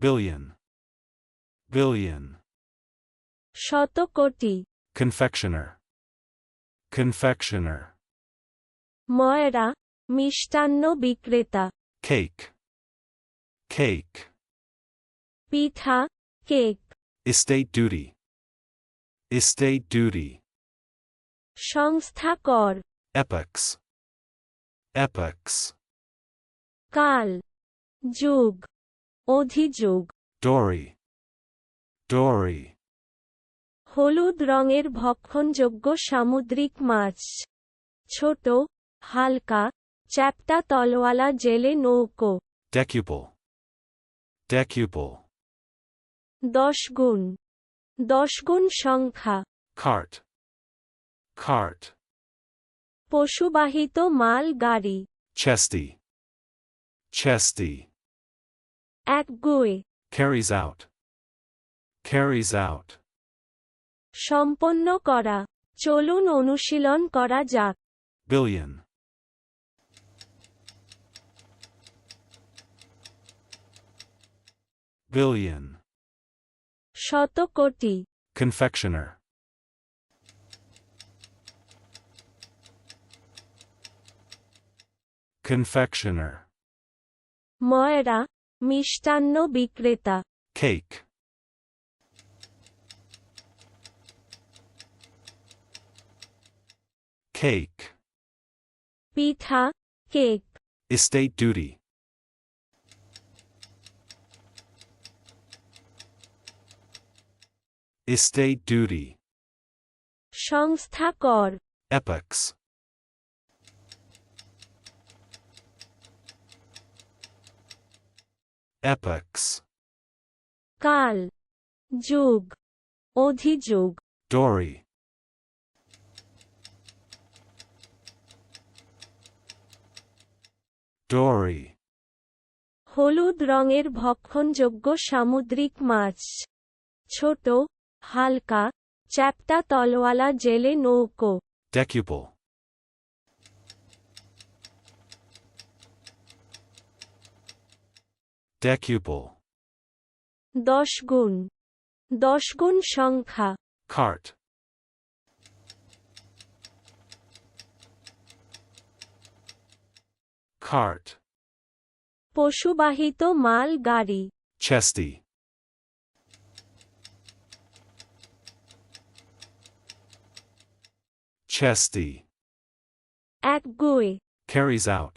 billion, billion, শত confectioner, confectioner, ময়রা মিষ্টান্ন বিক্রেতা cake, cake, পিঠা cake estate duty, estate duty, সংস্থা কর epochs, epochs, কাল যুগ অধিযুগ। Dory, dory, হলুদ রঙের ভক্ষণযোগ্য সামুদ্রিক মাছ। ছোট হালকা চ্যাপ্টা তলওয়ালা জেলে নৌকো। Decuple, decuple, দশ গুণ। দশ গুণ সংখ্যা। Cart, cart, পশুবাহিত মাল গাড়ি। Chesty, chesty, এক গুয়ে carries out, carries out, সম্পন্ন করা চলুন অনুশীলন করা যাক billion, billion, শত কোটি confectioner, confectioner, ময়রা মিষ্টান্ন বিক্রেতা cake, cake, পিঠা cake estate duty, estate duty, সংস্থা কর epochs, Epochs, কাল যুগ অধিযুগ। Dory, dory, হলুদ রঙের ভক্ষণযোগ্য সামুদ্রিক মাছ। ছোট হালকা চ্যাপ্টা তলওয়ালা জেলে নৌকো। Decuple, decuple, দশ গুণ দশ গুণ সংখ্যা cart, cart, পশুবাহিত মাল গাড়ি chesty, chesty, এক গুয়ে carries out,